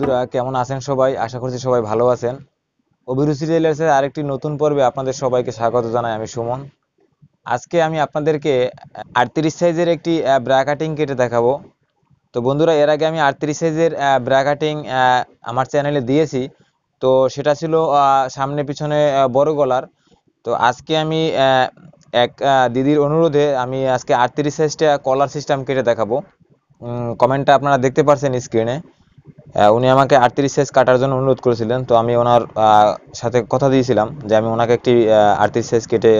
বন্ধুরা, কেমন আছেন সবাই? আশা করছি সবাই ভালো আছেন। অভিরুচি টেলার্সের আরেকটি নতুন পর্বে আপনাদের সবাইকে স্বাগত জানাই আমি সুমন। আজকে আমি আপনাদেরকে আটত্রিশ সাইজের একটি ব্রা কাটিং কেটে দেখাবো। তো বন্ধুরা, এর আগে আমি আটত্রিশ সাইজের ব্রা কাটিং আমার চ্যানেলে দিয়েছি। তো সেটা ছিল সামনে পিছনে বড় গলার। তো আজকে আমি এক দিদির অনুরোধে আমি আজকে আটত্রিশ সাইজটা কলার সিস্টেম কেটে দেখাবো। কমেন্টটা আপনারা দেখতে পারছেন স্ক্রিনে উনি আমাকে আটত্রিশ সাইজ কাটার জন্য অনুরোধ করেছিলেন, তো আমি ওনার সাথে কথা দিয়েছিলাম যে আমি ওনাকে একটি আটত্রিশ সাইজ কেটে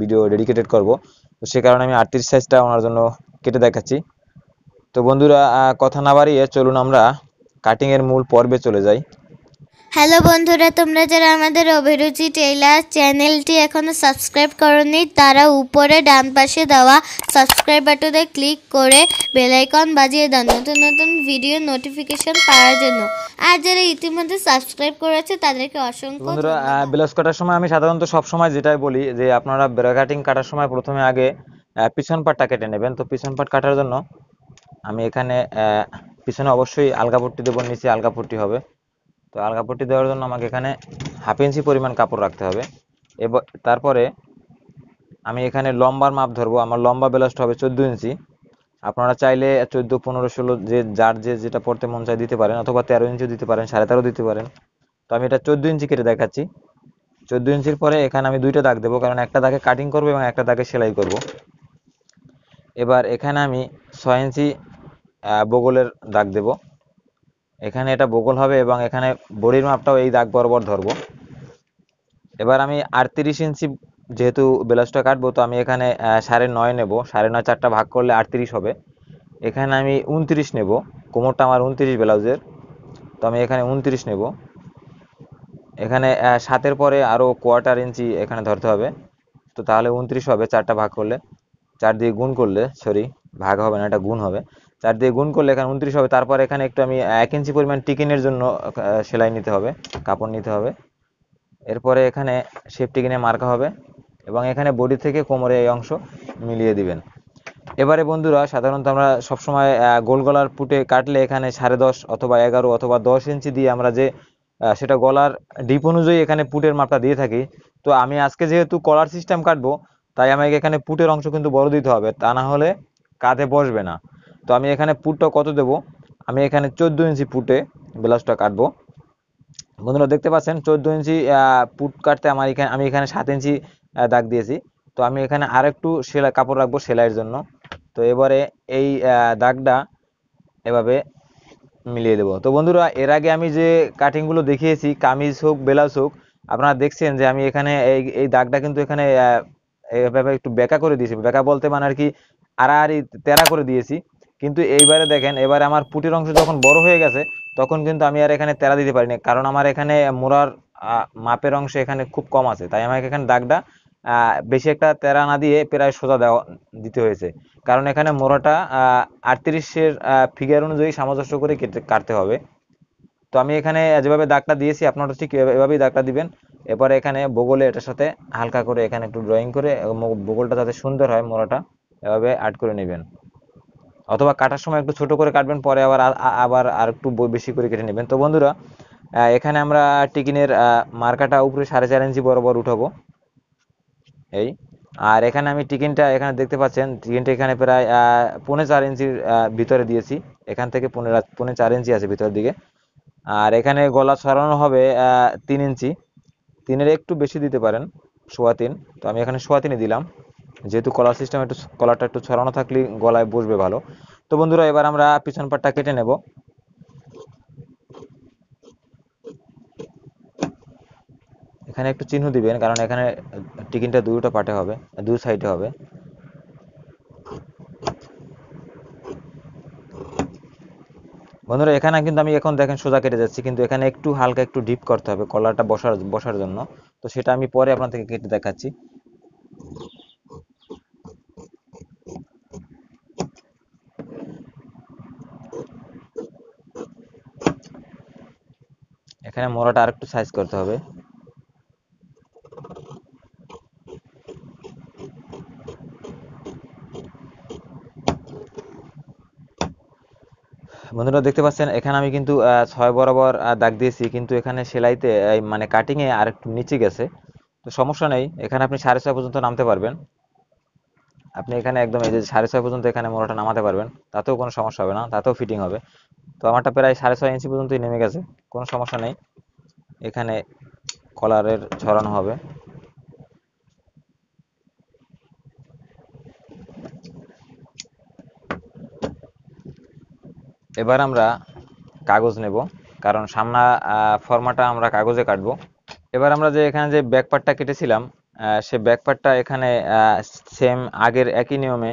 ভিডিও ডেডিকেটেড করব। তো সে কারণে আমি আটত্রিশ সাইজটা ওনার জন্য কেটে দেখাচ্ছি। তো বন্ধুরা কথা না বাড়িয়ে চলুন আমরা কাটিংয়ের মূল পর্বে চলে যাই। হ্যালো বন্ধুরা তোমরা যারা আমাদের অভিরুচি টেইলার চ্যানেলটি এখনও সাবস্ক্রাইব করনি তারা উপরে ডান পাশে দেওয়া সাবস্ক্রাইব বাটনে ক্লিক করে বেল আইকন বাজিয়ে দাও নতুন নতুন ভিডিও নোটিফিকেশন পাওয়ার জন্য। আর যারা ইতিমধ্যে সাবস্ক্রাইব করেছে তাদেরকে অসংখ্য বন্ধুরা। ব্লাউজ কাটার সময় আমি সাধারণত সব সময় যেটাই বলি যে আপনারা ব্রা কাটিং কাটার সময় প্রথমে আগে পিছন পাটটা কেটে নেবেন। তো পিছন পাট কাটার জন্য আমি এখানে পিছনে অবশ্যই আলগা পট্টি দেবো নিচে আলগা পট্টি হবে। তো আলগা পট্টি দেওয়ার জন্য আমাকে এখানে হাফ ইঞ্চি পরিমাণ কাপড় রাখতে হবে। এবার তারপরে আমি এখানে লম্বার মাপ ধরবো। আমার লম্বা ব্লাউজটা হবে চোদ্দ ইঞ্চি। আপনারা চাইলে চোদ্দ, পনেরো, ষোলো যে, যার যে, যেটা পড়তে মন চায় দিতে পারেন অথবা তেরো ইঞ্চিও দিতে পারেন, সাড়ে তেরো দিতে পারেন। তো আমি এটা চোদ্দ ইঞ্চি কেটে দেখাচ্ছি। চোদ্দ ইঞ্চির পরে এখানে আমি দুইটা দাগ দেবো, কারণ একটা দাগে কাটিং করব এবং একটা দাগে সেলাই করব। এবার এখানে আমি ছয় ইঞ্চি বগলের দাগ দেব। এখানে এটা বগল হবে এবং এখানে বডির মাপটাও এই দাগ বরাবর ধরবো। এবার আমি আটত্রিশ ইঞ্চি যেহেতু ব্লাউজটা কাটবো, তো আমি এখানে সাড়ে নয় নেব। সাড়ে নয় চারটা ভাগ করলে আটত্রিশ হবে। এখানে আমি উনত্রিশ নেব। কোমরটা আমার উনত্রিশ ব্লাউজের। তো আমি এখানে উনত্রিশ নেব। এখানে সাতের পরে আরও কোয়ার্টার ইঞ্চি এখানে ধরতে হবে। তো তাহলে উনত্রিশ হবে চারটা ভাগ করলে। চার দিয়ে গুণ করলে, সরি, ভাগ হবে না, এটা গুণ হবে। চার দিয়ে গুণ করলে এখানে উনত্রিশ হবে। তারপর এখানে একটু আমি এক ইঞ্চি পরিমাণ টিকিনের জন্য সেলাই নিতে হবে, কাপড় নিতে হবে। এরপরে এখানে শেপ টিকিনে মার্কা হবে এবং এখানে বডি থেকে কোমরে এই অংশ মিলিয়ে দিবেন। এবারে বন্ধুরা, সাধারণত আমরা সবসময় গোল গলার পুটে কাটলে এখানে সাড়ে দশ অথবা এগারো অথবা দশ ইঞ্চি দিয়ে আমরা যে সেটা গলার ডিপ অনুযায়ী এখানে পুটের মাপটা দিয়ে থাকি। তো আমি আজকে যেহেতু কলার সিস্টেম কাটবো, তাই আমাকে এখানে পুটের অংশ কিন্তু বড় দিতে হবে, তা না হলে কাঁধে বসবে না। তো আমি এখানে পুটটা কত দেব? আমি এখানে চোদ্দ ইঞ্চি পুটে ব্লাউজটা কাটবো। বন্ধুরা দেখতে পাচ্ছেন চোদ্দ ইঞ্চি পুট কাটতে আমার এখানে আমি এখানে সাত ইঞ্চি দাগ দিয়েছি। তো আমি এখানে আর একটু সেলাই কাপড় রাখব সেলাইয়ের জন্য। তো এবারে এই দাগটা এভাবে মিলিয়ে দেবো। তো বন্ধুরা এর আগে আমি যে কাটিংগুলো দেখিয়েছি কামিজ হোক ব্লাউজ হোক আপনারা দেখছেন যে আমি এখানে এই এই দাগটা কিন্তু এখানে আহ, এইভাবে একটু বেঁকা করে দিয়েছি। বেঁকা বলতে মানে আর কি আড়াআড়ি তেরা করে দিয়েছি। কিন্তু এইবারে দেখেন, এবারে আমার পুটির অংশ যখন বড় হয়ে গেছে, তখন কিন্তু আমি আর এখানে তেরা দিতে পারিনি। কারণ আমার এখানে মোড়ার মাপের অংশ এখানে খুব কম আছে। তাই আমাকে এখানে দাগটা বেশি একটা তেরা না দিয়ে প্রায় সোজা দেওয়া, দিতে হয়েছে। কারণ এখানে মোড়াটা আটত্রিশের ফিগার অনুযায়ী সামঞ্জস্য করে কেটে, কাটতে হবে। তো আমি এখানে যেভাবে দাগটা দিয়েছি, আপনারা ঠিক এভাবেই দাগটা দিবেন। এরপরে এখানে বগলে এটার সাথে হালকা করে এখানে একটু ড্রয়িং করে বগলটা যাতে সুন্দর হয় মোড়াটা এভাবে আর্ট করে নেবেন। অথবা কাটার সময় একটু ছোট করে কাটবেন পরে আবার আবার আর একটু বেশি করে কেটে নেবেন। তো বন্ধুরা এখানে আমরা টিকিনের মার্কাটা উপরে সাড়ে চার ইঞ্চি বরাবর উঠাবো। এই আর এখানে আমি টিকিনটা এখানে দেখতে পাচ্ছেন টিকিনটা এখানে প্রায় আহ, পৌনে চার ইঞ্চির ভিতরে দিয়েছি। এখান থেকে পৌনে রা- পৌনে চার ইঞ্চি আছে ভিতরের দিকে। আর এখানে গলা সরানো হবে তিন ইঞ্চি। তিনের একটু বেশি দিতে পারেন সোয়া তিন। তো আমি এখানে সোয়া তিনই দিলাম। যেহেতু কলার সিস্টেম একটু কলারটা একটু ছড়ানো থাকলে গলায় বসবে ভালো। তো বন্ধুরা, এবার আমরা পিছন পাটটা কেটে নেব। এখানে একটু চিহ্ন দিবেন, কারণ এখানে টিকিনটা দুটো পাটে হবে দুই সাইডে হবে। বন্ধুরা, এখানে কিন্তু আমি এখন দেখেন সোজা কেটে যাচ্ছি, কিন্তু এখানে একটু হালকা একটু ডিপ করতে হবে কলারটা বসার বসার জন্য। তো সেটা আমি পরে আপনাদেরকে কেটে দেখাচ্ছি। এখানে মোড়াটা আরেকটু সাইজ করতে হবে। বন্ধুরা দেখতে পাচ্ছেন, এখানে আমি কিন্তু ছয় বরাবর দাগ দিয়েছি, কিন্তু এখানে সেলাইতে মানে কাটিংয়ে আর একটু নিচে গেছে। তো সমস্যা নেই, এখানে আপনি সাড়ে ছয় পর্যন্ত নামতে পারবেন। আপনি এখানে একদম এই যে সাড়ে ছয় পর্যন্ত এখানে মোড়াটা নামাতে পারবেন, তাতেও কোনো সমস্যা হবে না, তাতেও ফিটিং হবে। তো আমারটা প্রায় সাড়ে ছয় ইঞ্চি পর্যন্তই নেমে গেছে, কোনো সমস্যা নেই। এখানে কলারের ছড়ানো হবে। এবার আমরা কাগজ নেব, কারণ সামনা ফর্মাটা আমরা কাগজে কাটবো। এবার আমরা যে এখানে যে ব্যাক পার্টটা কেটেছিলাম সে ব্যাক পার্টটা এখানে সেম আগের একই নিয়মে,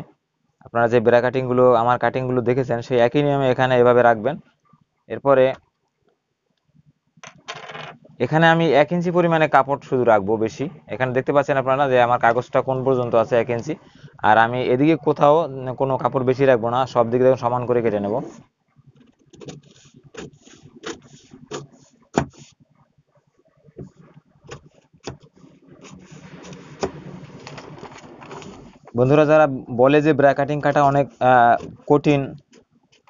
আপনারা যে ব্রা কাটিংগুলো, আমার কাটিংগুলো দেখেছেন, সেই একই নিয়মে এখানে এভাবে রাখবেন। এরপরে, এখানে আমি এক ইঞ্চি পরিমাণে কাপড় শুধু রাখব বেশি। এখানে দেখতে পাচ্ছেন আপনারা যে আমার কাগজটা কোন পর্যন্ত আছে এক ইঞ্চি। আর আমি এদিকে কোথাও কোনো কাপড় বেশি রাখব না, সব দিকে সমান করে কেটে নেব। বন্ধুরা, যারা বলে যে ব্রা কাটিং অনেক কঠিন,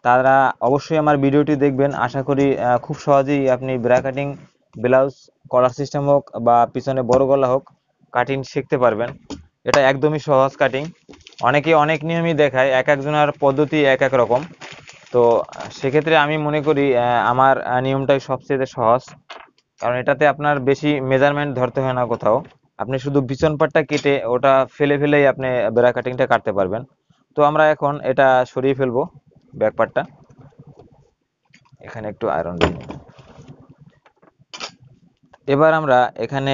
তারা অবশ্যই আমার ভিডিওটি দেখবেন। আশা করি খুব সহজেই আপনি bra cutting blouse collar system হোক বা পিছনে বড় গলা হোক কাটিং শিখতে পারবেন। এটা একদমই সহজ কাটিং অনেকে অনেক নিয়মই দেখায়, এক একজনের পদ্ধতি এক এক রকম। তো, সেক্ষেত্রে আমি মনে করি আমার নিয়মটাই সবচেয়ে সহজ। কারণ এটাতে আপনার বেশি মেজারমেন্ট ধরতে হয় না কোথাও। আপনি শুধু বিচন পাটটা কেটে ওটা ফেলে ফেলেই আপনি ব্রা কাটিংটা কাটতে পারবেন। তো আমরা এখন এটা সরিয়ে ফেলব ব্যাক পার্টটা এখানে একটু আয়রন দিই এবার আমরা এখানে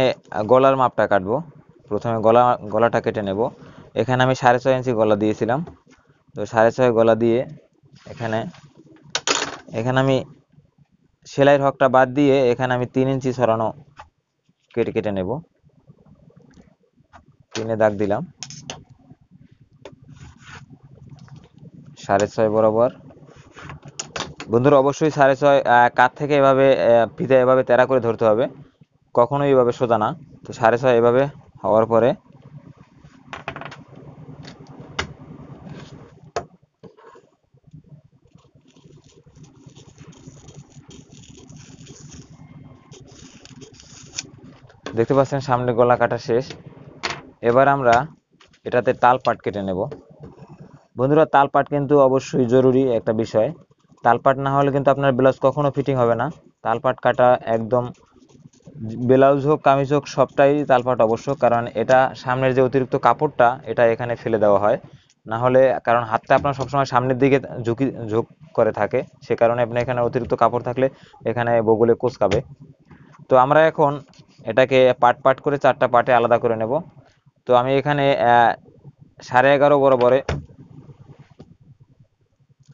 গলার মাপটা কাটবো। প্রথমে গলা, গলাটা কেটে নেব। এখানে আমি সাড়ে ছয় ইঞ্চি গলা দিয়েছিলাম। তো সাড়ে ছয় গলা দিয়ে এখানে এখানে আমি সেলাইয়ের হকটা বাদ দিয়ে এখানে আমি তিন ইঞ্চি সরানো কেটে কেটে নেব। তিনে দাগ দিলাম। সাড়ে ছয় বরাবর। বন্ধুরা, অবশ্যই সাড়ে ছয় কাত থেকে এভাবে ফিতে এভাবে তেরা করে ধরতে হবে। কখনোই এভাবে সোজা না। তো সাড়ে ছয় এভাবে হওয়ার পরে দেখতে পাচ্ছেন সামনে গলা কাটা শেষ। এবার আমরা এটাতে তাল পাট কেটে নেব। বন্ধুরা, তাল পাট কিন্তু অবশ্যই জরুরি একটা বিষয়। তাল পাট না হলে কিন্তু আপনার ব্লাউজ কখনো ফিটিং হবে না। তাল পাট কাটা একদম ব্লাউজ হোক, কামিজ হোক, সবটাই তাল পাট অবশ্য, কারণ এটা সামনের যে অতিরিক্ত কাপড়টা, এটা এখানে ফেলে দেওয়া হয়। না হলে, কারণ হাতটা আপনার সবসময় সামনের দিকে ঝুঁকি, ঝোঁক করে থাকে। সে কারণে আপনি এখানে অতিরিক্ত কাপড় থাকলে এখানে বগলে কোচকাবে। তো আমরা এখন এটাকে পাট পাট করে চারটা পাটে আলাদা করে নেব। তো আমি এখানে সাড়ে এগারো বরাবরে,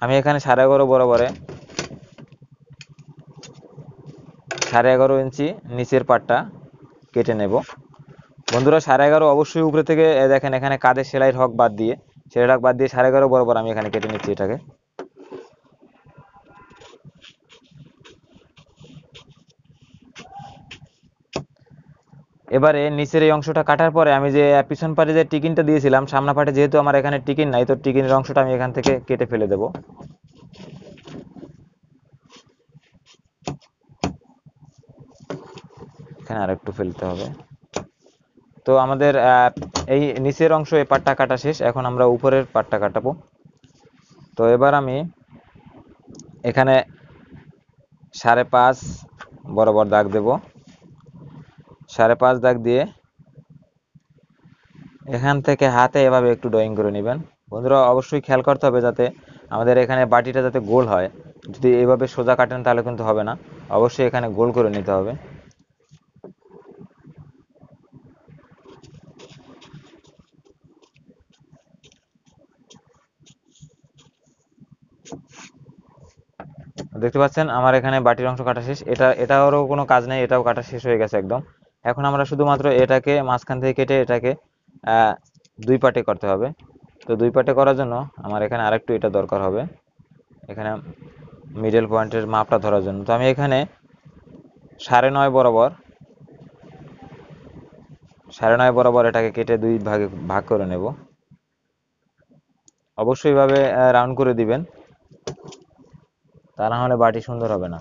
আমি এখানে সাড়ে এগারো বরাবরে সাড়ে এগারো ইঞ্চি নিচের পাটটা কেটে নেব। বন্ধুরা, সাড়ে এগারো অবশ্যই উপরে থেকে দেখেন এখানে কাঁধে সেলাইয়ের হক বাদ দিয়ে, সেলাইয়ের হক বাদ দিয়ে সাড়ে এগারো বরাবর আমি এখানে কেটে নিচ্ছি এটাকে। এবারে নিচের এই অংশটা কাটার পরে আমি যে পিছন পাটে যে টিকিনটা দিয়েছিলাম সামনা পাটে যেহেতু আমার এখানে টিকিন নাই, তো টিকিনের অংশটা আমি এখান থেকে কেটে ফেলে দেব। এখানে আর একটু ফেলতে হবে। তো আমাদের এই নিচের অংশ এই পাটটা কাটা শেষ, এখন আমরা উপরের পাটটা কাটাবো। তো এবার আমি এখানে সাড়ে পাঁচ বরাবর দাগ দেব। সাড়ে পাঁচ দাগ দিয়ে এখান থেকে হাতে এভাবে একটু ড্রয়িং করে নেবেন। বন্ধুরা, অবশ্যই খেয়াল করতে হবে যাতে আমাদের এখানে বাটিটা যাতে গোল হয়। যদি এভাবে সোজা কাটেন তাহলে কিন্তু হবে না। অবশ্যই এখানে গোল করে নিতে হবে। দেখতে পাচ্ছেন, আমার এখানে বাটির অংশ কাটা শেষ। এটা, এটারও কোনো কাজ নেই, এটাও কাটা শেষ হয়ে গেছে একদম। এখন আমরা শুধুমাত্র এটাকে মাঝখান থেকে কেটে এটাকে দুই পার্টে করতে হবে। তো দুই পার্টে করার জন্য আমার এখানে আরেকটু এটা দরকার হবে। এখানে মিডল পয়েন্টের মাপটা ধরার জন্য। তো আমি এখানে সাড়ে নয় বরাবর, সাড়ে নয় বরাবর এটাকে কেটে দুই ভাগে ভাগ করে নেব। অবশ্যই ভাবে রাউন্ড করে দিবেন। তা না হলে বাটি সুন্দর হবে না।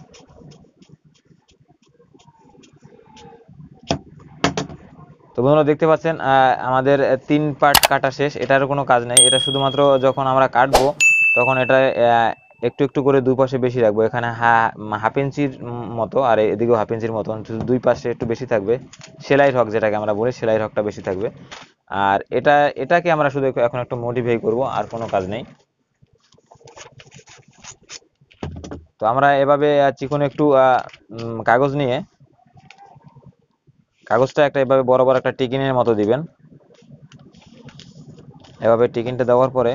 তো বন্ধুরা দেখতে পাচ্ছেন আমাদের তিন পার্ট কাটা শেষ এটার কোনো কাজ নেই। এটা শুধুমাত্র যখন আমরা কাটবো, তখন এটা একটু একটু করে দুই পাশে বেশি রাখব। এখানে হা- হাফ ইঞ্চির মতো, আর এদিকেও হাফ ইঞ্চির মতো শুধু দুই পাশে একটু বেশি থাকবে। সেলাই হক যেটাকে আমরা বলি সেলাই হকটা বেশি থাকবে। আর এটা, এটাকে আমরা শুধু এখন একটু মডিফাই করব, আর কোনো কাজ নেই। তো আমরা এভাবে চিকন একটু কাগজ নিয়ে কাগজটা একটা এভাবে বড় একটা টিকিনের মতো দিবেন। এভাবে টিকিনটা দেওয়ার পরে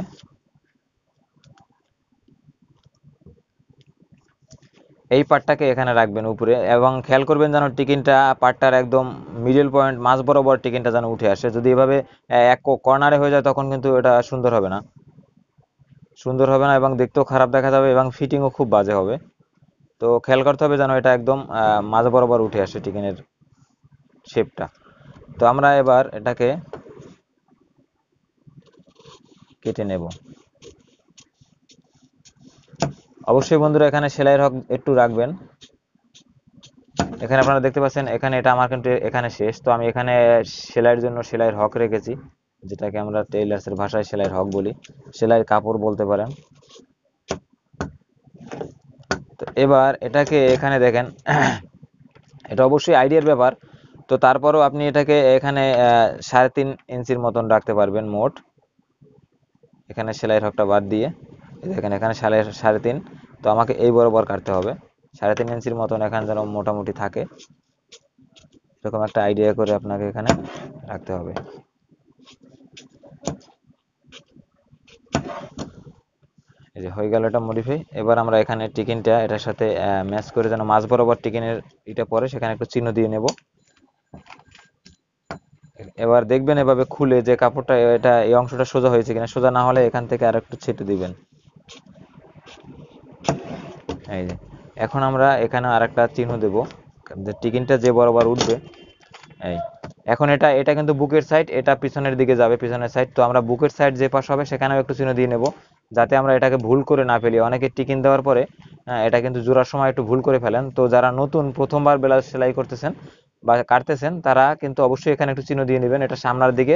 এই পার্টটাকে এখানে রাখবেন উপরে এবং খেয়াল করবেন যেন টিকিনটা পার্টটার একদম মিডল পয়েন্ট মাঝ বরাবর টিকিনটা যেন উঠে আসে। যদি এভাবে এক কর্নারে হয়ে যায় তখন কিন্তু এটা সুন্দর হবে না। সুন্দর হবে না এবং দেখতেও খারাপ দেখা যাবে এবং ফিটিংও খুব বাজে হবে। তো খেয়াল করতে হবে যেন এটা একদম মাঝ বরাবর উঠে আসে টিকিনের শেপটা তো আমরা এবার এটাকে কেটে নেব। অবশ্যই বন্ধুরা, এখানে সেলাইয়ের হক একটু রাখবেন। এখানে আপনারা দেখতে পাচ্ছেন, এখানে এটা আমার কিন্তু এখানে শেষ। তো আমি এখানে সেলাইয়ের জন্য সেলাইয়ের হক রেখেছি, যেটাকে আমরা টেইলার্সের ভাষায় সেলাইয়ের হক বলি। সেলাইয়ের কাপড় বলতে পারেন। তো এবার এটাকে এখানে দেখেন, এটা অবশ্যই আইডিয়ার ব্যাপার। তো তারপরও আপনি এটাকে এখানে সাড়ে তিন ইঞ্চির মতন রাখতে পারবেন মোট। এখানে সেলাই হকটা বাদ দিয়ে দেখেন এখানে সাড়ে সাড়ে তিন। তো আমাকে এই বরাবর কাটতে হবে। সাড়ে তিন ইঞ্চির মতন এখানে যেন মোটামুটি থাকে। এরকম একটা আইডিয়া করে আপনাকে এখানে রাখতে হবে। এই যে হয়ে গেল এটা মডিফাই এবার আমরা এখানে টিকিনটা, এটার সাথে ম্যাচ করে যেন মাঝ বরাবর টিকিনের এটা পরে সেখানে একটু চিহ্ন দিয়ে নেব। এবার দেখবেন এভাবে খুলে যে কাপড়টা, এটা, এই অংশটা সোজা হয়েছে কিনা, সোজা না হলে এখান থেকে আর একটু ছেটে দিবেন। এই যে, এখন আমরা এখানে আরেকটা চিহ্ন দেব। যে টিকিনটা যে বরাবর উঠবে, এই, এখন এটা এটা কিন্তু বুকের সাইড এটা পিছনের দিকে যাবে, পিছনের সাইড তো আমরা বুকের সাইড যে পাশ হবে, সেখানেও একটু চিহ্ন দিয়ে নেব, যাতে আমরা এটাকে ভুল করে না ফেলি। অনেকে টিকিন দেওয়ার পরে এটা কিন্তু জোড়ার সময় একটু ভুল করে ফেলেন। তো যারা নতুন, প্রথমবার ব্লাউজ সেলাই করতেছেন বা কাটতেছেন, তারা কিন্তু অবশ্যই এখানে একটু চিহ্ন দিয়ে নেবেন। এটা সামনের দিকে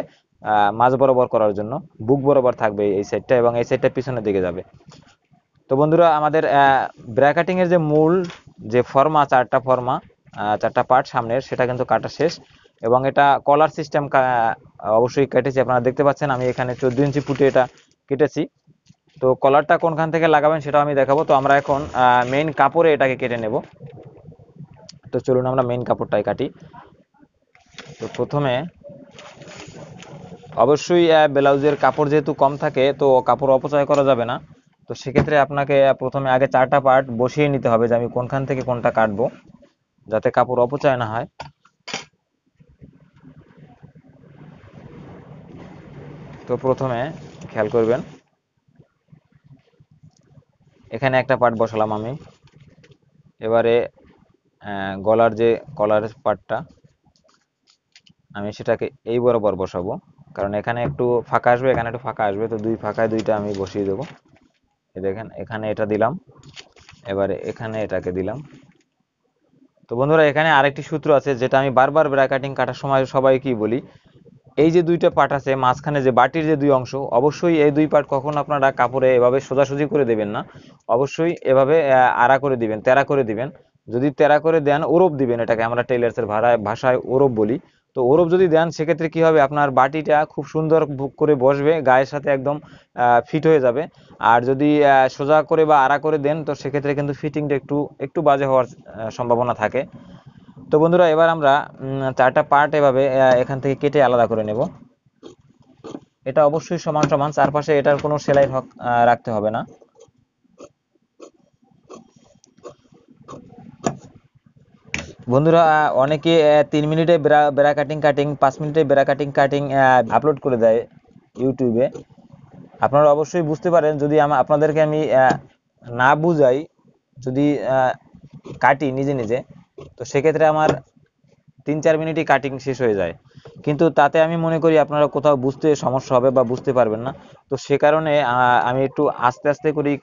মাঝ বরাবর করার জন্য। বুক বরাবর থাকবে এই সাইডটা এবং এই সাইডটা পিছনের দিকে যাবে। তো বন্ধুরা, আমাদের ব্র্যাকেটিং এর যে মূল যে ফর্মা চারটা ফর্মা চারটা পার্ট সামনের, সেটা কিন্তু কাটা শেষ। এবং এটা কলার সিস্টেম অবশ্যই কেটেছি। আপনারা দেখতে পাচ্ছেন, আমি এখানে চোদ্দ ইঞ্চি ফুটে এটা কেটেছি। তো কলারটা কোনখান থেকে লাগাবেন সেটা আমি দেখাবো। তো আমরা এখন মেইন কাপড়ে এটাকে কেটে নেব। তো চলুন আমরা মেইন কাপড়টাই কাটি। তো প্রথমে অবশ্যই ব্লাউজের কাপড় যেহেতু কম থাকে, তো কাপড় অপচয় করা যাবে না। তো সেক্ষেত্রে আপনাকে প্রথমে আগে চারটা পার্ট বসিয়ে নিতে হবে যে আমি কোনখান থেকে কোনটা কাটবো, যাতে কাপড় অপচয় না হয়। তো প্রথমে খেয়াল করবেন, এখানে একটা পার্ট বসালাম আমি। এবারে গলার যে কলার পার্টটা আমি সেটাকে এই বরাবর বসাবো। কারণ এখানে একটু ফাঁকা আসবে, এখানে একটু ফাঁকা আসবে, তো দুই ফাঁকায় দুইটা আমি বসিয়ে দেবো। দেখেন, এখানে এটা দিলাম, এবারে এখানে এটাকে দিলাম। তো বন্ধুরা, এখানে আরেকটি সূত্র আছে, যেটা আমি বারবার ব্র্যাকেটিং কাটার সময় সবাই কি বলি। এই যে দুইটা পার্ট আছে, মাঝখানে যে বাটির যে দুই অংশ, অবশ্যই এই দুই পার্ট কখন আপনারা কাপড়ে এভাবে সোজাসুজি করে দেবেন না। অবশ্যই এভাবে আড়া করে দিবেন তেরা করে দিবেন। যদি তেরা করে দেন ওরব দিবেন এটাকে, আমরা টেইলার্সের ভাড়ায়, ভাষায় ওরব বলি। তো ওরব যদি দেন, সেক্ষেত্রে কি হবে? আপনার বাটিটা খুব সুন্দর করে বসবে, গায়ের সাথে একদম ফিট হয়ে যাবে। আর যদি সোজা করে বা আড়া করে দেন, তো সেক্ষেত্রে কিন্তু ফিটিংটা একটু একটু বাজে হওয়ার সম্ভাবনা থাকে। তো বন্ধুরা, এবার আমরা চারটা পার্ট এভাবে এখান থেকে কেটে আলাদা করে নেব। এটা অবশ্যই সমান সমান চারপাশে এটার কোনো সেলাই রাখতে হবে না। বন্ধুরা অনেকে তিন মিনিটে বেড়া বেড়া কাটিং কাটিং পাঁচ মিনিটে বেড়া কাটিং কাটিং আপলোড করে দেয় ইউটিউবে আপনারা অবশ্যই বুঝতে পারেন, যদি আপনাদেরকে আমি না বুঝাই, যদি কাটি নিজে নিজে, তো সেক্ষেত্রে আমার তিন চার মিনিটই কাটিং শেষ হয়ে যায়। কিন্তু তাতে আমি মনে করি আপনারা কোথাও বুঝতে সমস্যা হবে বা বুঝতে পারবেন না। তো সে কারণে আমি একটু আস্তে আস্তে করেই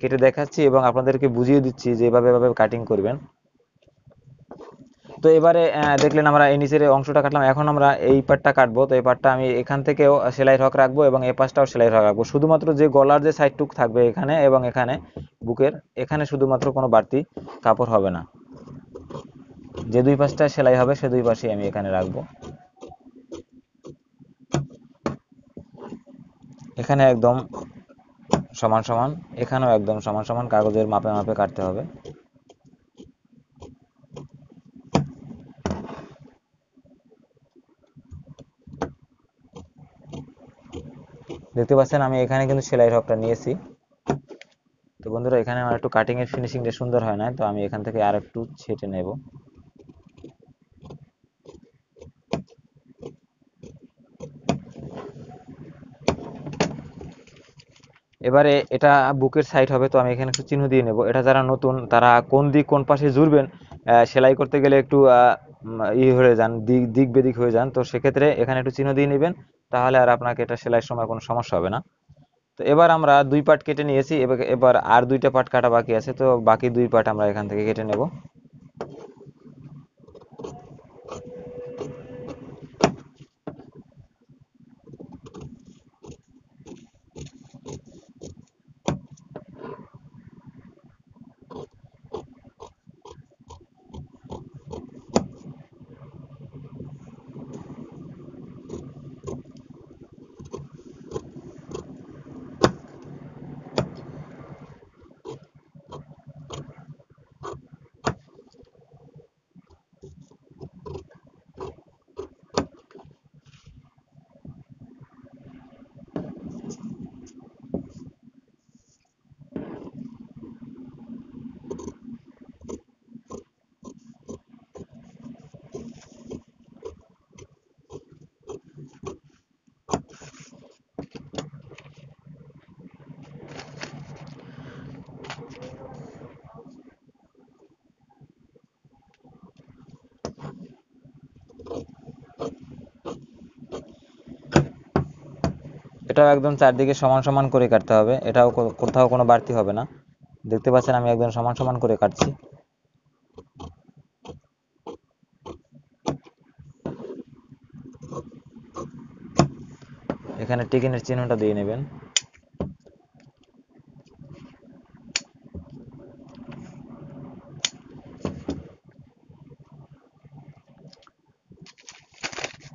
কেটে দেখাচ্ছি এবং আপনাদেরকে বুঝিয়ে দিচ্ছি যে এভাবে এভাবে কাটিং করবেন। তো এবারে দেখলেন আমরা এই নিচের অংশটা কাটলাম। এখন আমরা এই পার্টটা কাটবো। তো এই পার্টটা আমি এখান থেকেও সেলাই রক রাখব এবং এই পাশটাও সেলাই রক রাখব। শুধুমাত্র যে গলার যে সাইডটুক থাকবে এখানে এবং এখানে বুকের, এখানে শুধুমাত্র কোনো বাড়তি কাপড় হবে না। যে দুই পাশটা সেলাই হবে, সে দুই পাশেই আমি এখানে রাখব। এখানে একদম সমান সমান, এখানেও একদম সমান সমান, কাগজের মাপে মাপে কাটতে হবে। দেখতে পাচ্ছেন, আমি এখানে কিন্তু সেলাই রকটা নিয়েছি। তো বন্ধুরা, এখানে আমার একটু কাটিং এর ফিনিশিংটা সুন্দর হয় না, তো আমি এখান থেকে আর একটু ছেটে নেব। এবারে এটা বুকের সাইড হবে, তো আমি এখানে একটু চিহ্ন দিয়ে নেব। এটা যারা নতুন, তারা কোন দিক, কোন পাশে জুড়বেন সেলাই করতে গেলে একটু ই হয়ে যান, দিক দিক বেদিক হয়ে যান, তো সেক্ষেত্রে এখানে একটু চিহ্ন দিয়ে নেবেন। তাহলে আর আপনাকে এটা সেলাইয়ের সময় কোনো সমস্যা হবে না। তো এবার আমরা দুই পার্ট কেটে নিয়েছি, এবার এবার আর দুইটা পার্ট কাটা বাকি আছে, তো বাকি দুই পার্ট আমরা এখান থেকে কেটে নেব। এটাও একদম চারদিকে সমান সমান করে কাটতে হবে। এটাও কোথাও কোনো বাড়তি হবে না। দেখতে পাচ্ছেন আমি একদম সমান সমান করে কাটছি। এখানে টিকিনের চিহ্নটা দিয়ে নেবেন।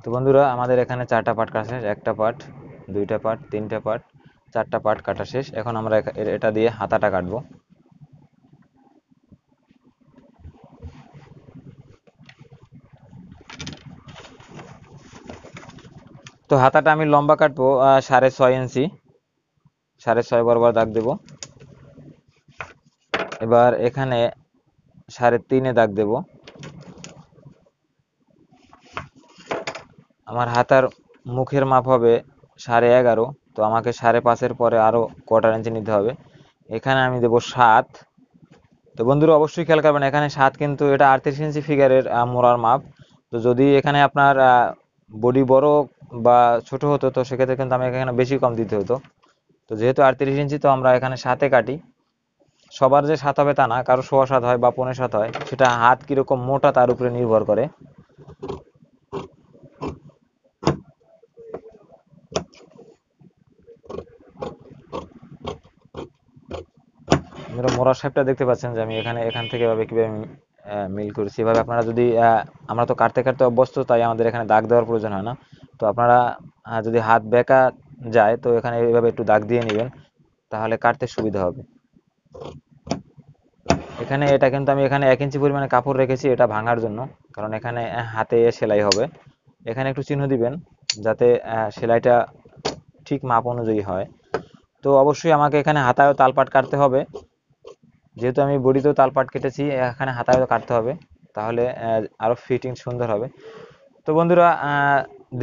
তো বন্ধুরা, আমাদের এখানে চারটা পার্ট শেষ। একটা পার্ট দুইটা পার্ট তিনটা পার্ট চারটা পার্ট কাটা শেষ। এখন আমরা এটা দিয়ে হাতাটা কাটবো। তো হাতাটা আমি লম্বা কাটবো সাড়ে ছয় ইঞ্চি। সাড়ে ছয় বরাবর দাগ দেব। এবার এখানে সাড়ে তিনে দাগ দেব। আমার হাতার মুখের মাপ হবে সাড়ে এগারো, তো আমাকে সাড়ে পাঁচের পরে আরও কোয়ার্টার ইঞ্চি নিতে হবে। এখানে আমি দেবো সাত। তো বন্ধুরা, অবশ্যই খেয়াল করবেন, এখানে সাত কিন্তু এটা আটত্রিশ ইঞ্চি ফিগারের মোড়ার মাপ। তো যদি এখানে আপনার বডি বড় বা ছোট হতো, তো সেক্ষেত্রে কিন্তু আমি এখানে বেশি কম দিতে হতো। তো যেহেতু আটত্রিশ ইঞ্চি, তো আমরা এখানে সাতে কাটি। সবার যে সাত হবে তা না, কারও সোয়া সাত হয় বা পনেরো সাত হয়, সেটা হাত কীরকম মোটা তার উপরে নির্ভর করে। মোড়ার শেপটা দেখতে পাচ্ছেন যে আমি এখানে, এখান থেকে এভাবে কীভাবে মিল করেছি। এভাবে আপনারা যদি আমরা তো কাটতে কাটতে অভ্যস্ত, তাই আমাদের এখানে দাগ দেওয়ার প্রয়োজন হয় না। তো আপনারা যদি হাত বেঁকা যায়, তো এখানে এইভাবে একটু দাগ দিয়ে নেবেন, তাহলে কাটতে সুবিধা হবে। এখানে এটা কিন্তু আমি এখানে এক ইঞ্চি পরিমাণে কাপড় রেখেছি, এটা ভাঙার জন্য, কারণ এখানে হাতে সেলাই হবে। এখানে একটু চিহ্ন দিবেন, যাতে সেলাইটা ঠিক মাপ অনুযায়ী হয়। তো অবশ্যই আমাকে এখানে হাতায়ও তালপাট কাটতে হবে। যেহেতু আমি বডিতেও তাল পাট কেটেছি এখানে হাতায়ও কাটতে হবে তাহলে আহ, আরও ফিটিং সুন্দর হবে। তো বন্ধুরা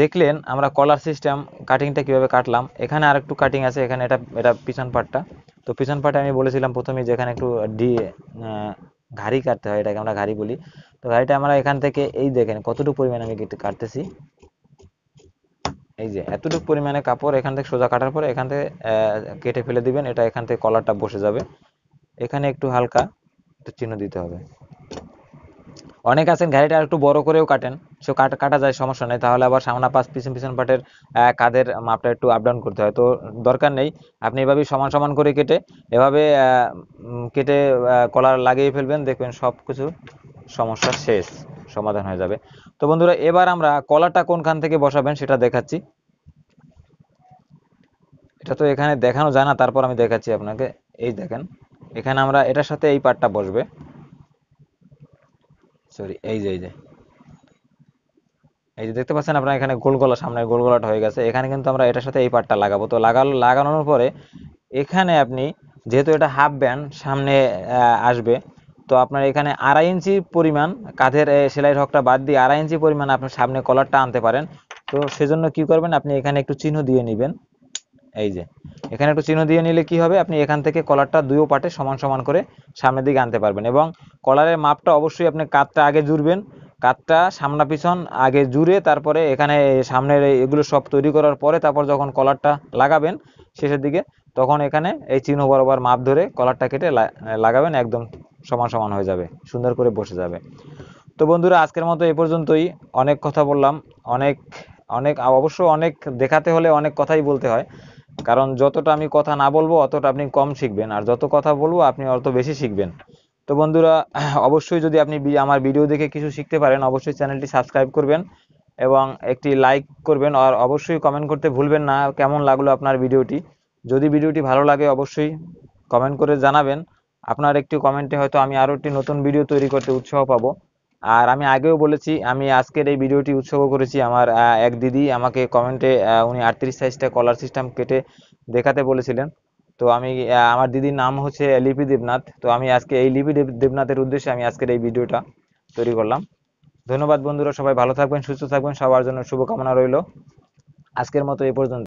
দেখলেন আমরা কলার সিস্টেম কাটিংটা কীভাবে কাটলাম। এখানে আর একটু কাটিং আছে এখানে এটা এটা পিছন পাটটা। তো পিছন পার্টে আমি বলেছিলাম প্রথমে যে এখানে একটু ডি ঘাড়ি কাটতে হয় এটাকে আমরা ঘাড়ি বলি। তো ঘাড়িটা আমরা এখান থেকে এই দেখেন কতটুকু পরিমাণে আমি কেটে কাটতেছি। এই যে এতটুকু পরিমাণে কাপড় এখান থেকে সোজা কাটার পরে এখান থেকে কেটে ফেলে দিবেন এটা এখান থেকে কলারটা বসে যাবে। এখানে একটু হালকা চিহ্ন দিতে হবে। অনেক আছেন, গাড়িটা একটু বড় করেও কাটেন। সে কাটা যায়, সমস্যা নেই। তাহলে আবার সামনা পাশ, পিছন পিছন পাটের কাঁধের মাপটা একটু আপ ডাউন করতে হয়। তো দরকার নেই, আপনি এভাবেই সমান সমান করে কেটে, এভাবে কেটে কলার লাগিয়ে ফেলবেন। দেখবেন সব কিছু সমস্যা শেষ, সমাধান হয়ে যাবে। তো বন্ধুরা, এবার আমরা কলারটা কোনখান থেকে বসাবেন সেটা দেখাচ্ছি। এটা তো এখানে দেখানো যায় না, তারপর আমি দেখাচ্ছি আপনাকে। এই দেখেন এখানে আমরা এটার সাথে এই পার্টটা বসবে। সরি এই যে এই যে। এই যে দেখতে পাচ্ছেন আপনারা এখানে গোল গলা সামনে গোল গলাটা হয়ে গেছে। এখানে কিন্তু আমরা এটার সাথে এই পার্টটা লাগাবো। তো লাগালো লাগানোর পরে এখানে আপনি যেহেতু এটা হাফ ব্যান্ড সামনে আসবে তো আপনার এখানে আড়াই ইঞ্চি পরিমাণ কাঁধের এ, সেলাইয়ের হকটা বাদ দিয়ে আড়াই ইঞ্চি পরিমাণ আপনার সামনে কলারটা আনতে পারেন। তো সেজন্য কি করবেন আপনি এখানে একটু চিহ্ন দিয়ে নেবেন। এই যে, এখানে একটু চিহ্ন দিয়ে নিলে কি হবে? আপনি এখান থেকে কলারটা দুইও পাটে সমান সমান করে সামনের দিকে আনতে পারবেন এবং কলারের মাপটা অবশ্যই আপনি কাতটা আগে জুড়বেন কাতটা সামনা পিছন আগে জুড়ে তারপরে এখানে সামনের এগুলো সব তৈরি করার পরে তারপর যখন কলারটা লাগাবেন শেষের দিকে, তখন এখানে এই চিহ্ন বরাবর মাপ ধরে কলারটা কেটে লাগাবেন, একদম সমান সমান হয়ে যাবে, সুন্দর করে বসে যাবে। তো বন্ধুরা, আজকের মতো এ পর্যন্তই। অনেক কথা বললাম, অনেক অনেক, অবশ্য অনেক দেখাতে হলে অনেক কথাই বলতে হয়। কারণ যতটা আমি কথা না বলব, অতটা আপনি কম শিখবেন। আর যত কথা বলব, আপনি অত বেশি শিখবেন। তো বন্ধুরা, অবশ্যই যদি আপনি আমার ভিডিও দেখে কিছু শিখতে পারেন, অবশ্যই চ্যানেলটি সাবস্ক্রাইব করবেন এবং একটি লাইক করবেন। আর অবশ্যই কমেন্ট করতে ভুলবেন না, কেমন লাগল আপনার ভিডিওটি। যদি ভিডিওটি ভালো লাগে, অবশ্যই কমেন্ট করে জানাবেন। আপনার একটি কমেন্টে হয়তো আমি আরও একটি নতুন ভিডিও তৈরি করতে উৎসাহ পাবো। আর আমি আগেও বলেছি, আমি আজকের এই ভিডিওটি উৎসর্গ করেছি আমার এক দিদি আমাকে কমেন্টে উনি আটত্রিশ সাইজটা কলার সিস্টেম কেটে দেখাতে বলেছিলেন। তো আমি আমার দিদির নাম হচ্ছে লিপি দেবনাথ। তো আমি আজকে এই লিপি দেব- দেবনাথের উদ্দেশ্যে আমি আজকের এই ভিডিওটা তৈরি করলাম। ধন্যবাদ বন্ধুরা, সবাই ভালো থাকবেন, সুস্থ থাকবেন, সবার জন্য শুভকামনা রইল। আজকের মতো এই পর্যন্ত।